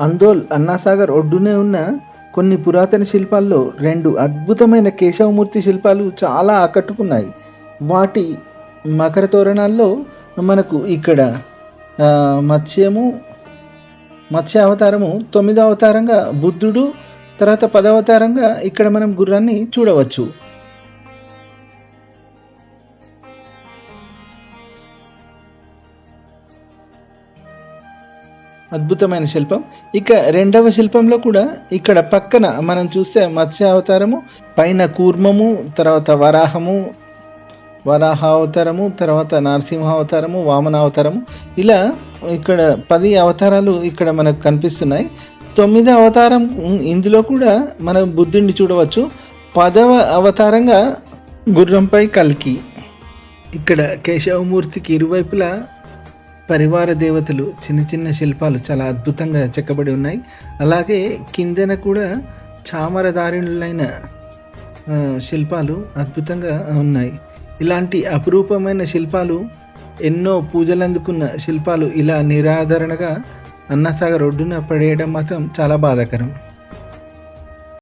అందోల్ అన్నాసాగర్ ఒడ్డునే ఉన్న కొన్ని పురాతన శిల్పాల్లో రెండు అద్భుతమైన కేశవమూర్తి శిల్పాలు చాలా ఆకట్టుకున్నాయి. వాటి మకర తోరణాల్లో మనకు ఇక్కడ మత్స్యము మత్స్య అవతారము తొమ్మిదో అవతారంగా బుద్ధుడు తర్వాత పదవ అవతారంగా ఇక్కడ మనం గుర్రాన్ని చూడవచ్చు. అద్భుతమైన శిల్పం. ఇక రెండవ శిల్పంలో కూడా ఇక్కడ పక్కన మనం చూస్తే మత్స్య అవతారము పైన కూర్మము తర్వాత వరాహము వరాహ అవతారము తర్వాత నరసింహ అవతారము వామన అవతారము ఇలా ఇక్కడ పది అవతారాలు ఇక్కడ మనకు కనిపిస్తున్నాయి. తొమ్మిది అవతారం ఇందులో కూడా మనం బుద్ధుడిని చూడవచ్చు. పదవ అవతారంగా గుర్రంపై కల్కి. ఇక్కడ కేశవమూర్తికి ఇరువైపులా పరివార దేవతలు చిన్న చిన్న శిల్పాలు చాలా అద్భుతంగా చెక్కబడి ఉన్నాయి. అలాగే కిందన కూడా చామరదారులైన శిల్పాలు అద్భుతంగా ఉన్నాయి. ఇలాంటి అపురూపమైన శిల్పాలు ఎన్నో పూజలు అందుకున్న శిల్పాలు ఇలా నిరాదరణగా అన్నసాగర్ ఒడ్డున పడేయడం మాత్రం చాలా బాధాకరం.